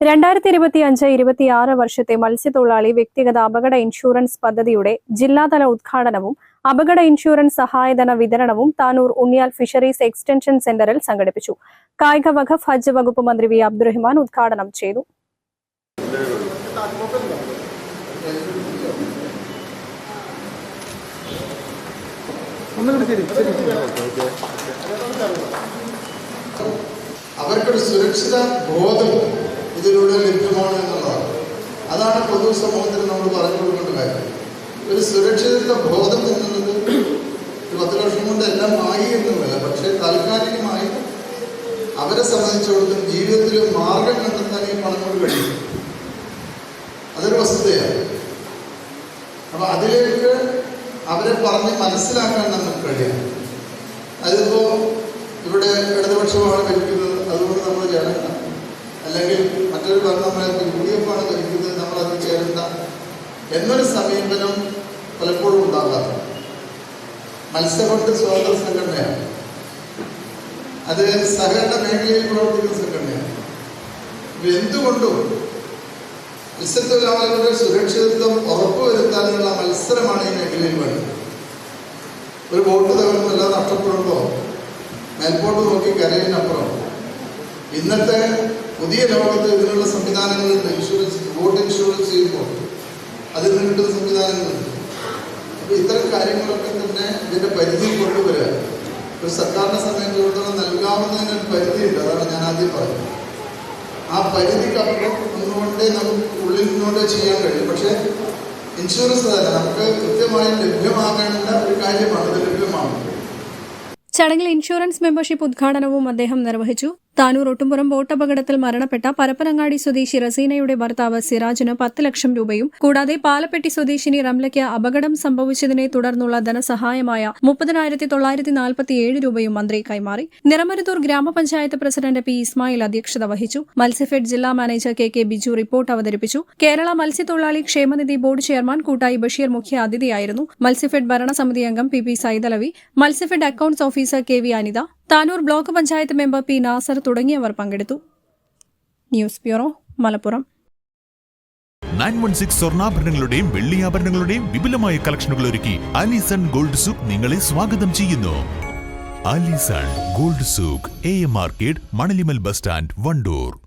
രണ്ടായിരത്തി ഇരുപത്തി അഞ്ച് ഇരുപത്തിയാറ് വർഷത്തെ മത്സ്യത്തൊഴിലാളി വ്യക്തിഗത അപകട ഇൻഷുറൻസ് പദ്ധതിയുടെ ജില്ലാതല ഉദ്ഘാടനവും അപകട ഇൻഷുറൻസ് സഹായധന വിതരണവും താനൂർ ഉണ്ണിയാൽ ഫിഷറീസ് എക്സ്റ്റൻഷൻ സെന്ററിൽ സംഘടിപ്പിച്ചു. കായിക വഖഫ് ഹജ്ജ് വകുപ്പ് മന്ത്രി വി അബ്ദുറഹ്മാൻ ഉദ്ഘാടനം ചെയ്തു. അവർക്കൊരു സുരക്ഷിത ബോധം അതാണ് പൊതുസമൂഹത്തിന് നമ്മൾ പറഞ്ഞു കൊടുക്കേണ്ട കാര്യം. ഒരു സുരക്ഷിതത്വ ബോധം എന്നുള്ളത് ഒരു പത്ത് ലക്ഷം കൊണ്ട് എല്ലാം ആയി എന്നുള്ളതല്ല പക്ഷേ താൽക്കാലികമായി അവരെ സംബന്ധിച്ചിടത്തോളം ജീവിതത്തിൽ മാർഗം കണ്ടെത്താൻ ഈ പണം കൊണ്ട് കഴിയും. അതൊരു വസ്തുതയാണ്. അപ്പൊ അതിലേക്ക് അവരെ പറഞ്ഞ് മനസ്സിലാക്കാൻ നമുക്ക് കഴിയാം അതിപ്പോ ഇവിടെ ഇടതുപക്ഷമാണ് കഴിക്കുന്നത് അതുകൊണ്ട് നമ്മൾ ജനങ്ങൾ. അല്ലെങ്കിൽ മറ്റൊരു ഭരണമായി യു ഡി എഫ് ആണ് ഭരിക്കുന്നത് നമ്മൾ അത് ചേരണ്ട എന്നൊരു സമീപനം പലപ്പോഴും ഉണ്ടാകാറുണ്ട്. മത്സ്യബന്ധ സ്വാതന്ത്ര്യ സംഘടനയാണ്. അത് സഹകരണ മേഖലയിൽ പ്രവർത്തിക്കുന്ന സംഘടനയാണ്. എന്തുകൊണ്ടും മത്സ്യത്തൊഴിലാളികളുടെ സുരക്ഷിതത്വം ഉറപ്പുവരുത്താനുള്ള മത്സരമാണ് ഈ മേഖലയിൽ വേണ്ടത്. ഒരു ബോട്ട് തകർന്നു എല്ലാം നഷ്ടപ്പെടുമ്പോൾ മേൽപോട്ട് നോക്കി കരയിനപ്പുറം ഇന്നത്തെ പുതിയ ലോകത്ത് ഇതിനുള്ള സംവിധാനങ്ങളുണ്ട് ഇൻഷുറൻസ് ബോട്ട് ഇൻഷുറൻസ് അതിൽ നിന്ന് കിട്ടുന്ന സംവിധാനങ്ങളുണ്ട് അപ്പോൾ ഇത്തരം കാര്യങ്ങളൊക്കെ തന്നെ ഇതിന്റെ പരിധിയിൽ കൊണ്ടുവരിക. ഒരു സർക്കാരിനെ സംബന്ധിച്ചിടത്തോളം നൽകാവുന്നതിന് ഒരു പരിധിയുണ്ട്. അതാണ് ഞാൻ ആദ്യം പറഞ്ഞത്. ആ പരിധിക്കപ്പുറം ഒന്നുകൊണ്ടേ നമുക്ക് ഉള്ളിൽ നിന്നുകൊണ്ടേ ചെയ്യാൻ കഴിയും. പക്ഷേ ഇൻഷുറൻസ് തന്നെ. നമുക്ക് കൃത്യമായി ലഭ്യമാകേണ്ട ഒരു കാര്യമാണ്. ഇത് ലഭ്യമാകുന്നത് ചടങ്ങിൽ ഇൻഷുറൻസ് മെമ്പർഷിപ്പ് ഉദ്ഘാടനവും അദ്ദേഹം നിർവഹിച്ചു. താനൂർ ഒട്ടുംപുറം ബോട്ടപകടത്തിൽ മരണപ്പെട്ട പരപ്പനങ്ങാടി സ്വദേശി റസീനയുടെ ഭർത്താവ് സിറാജിന് പത്ത് ലക്ഷം രൂപയും കൂടാതെ പാലപ്പെട്ടി സ്വദേശിനി റംലയ്ക്ക് അപകടം സംഭവിച്ചതിനെ തുടർന്നുള്ള ധനസഹായമായ മുപ്പതിനായിരത്തി തൊള്ളായിരത്തി നാൽപ്പത്തിയേഴ് രൂപയും മന്ത്രി കൈമാറി. നിറമരുതൂർ ഗ്രാമപഞ്ചായത്ത് പ്രസിഡന്റ് പി ഇസ്മായിൽ അധ്യക്ഷത വഹിച്ചു. മത്സ്യഫെഡ് ജില്ലാ manager K K Biju report അവതരിപ്പിച്ചു. കേരള മത്സ്യത്തൊഴിലാളി ക്ഷേമനിധി ബോർഡ് ചെയർമാൻ കൂട്ടായി ബഷീർ മുഖ്യ അതിഥിയായിരുന്നു. മത്സ്യഫെഡ് ഭരണസമിതി അംഗം P P Saithalavi Matsyafed accounts officer K V Anitha Tanur block panchayat member P Nasar തുടങ്ങിയവർ പങ്കെടുത്തു. News bureau Malappuram. Nine one six സ്വർണാഭരണങ്ങളുടെയും വെള്ളിയാഭരണങ്ങളുടെയും വിപുലമായ കളക്ഷനുകൾ ഒരുക്കി അലിസൺ ഗോൾഡ് സൂക്ക് നിങ്ങളെ സ്വാഗതം ചെയ്യുന്നു. Alison gold souk A M market Manalimal bus stand Wandoor.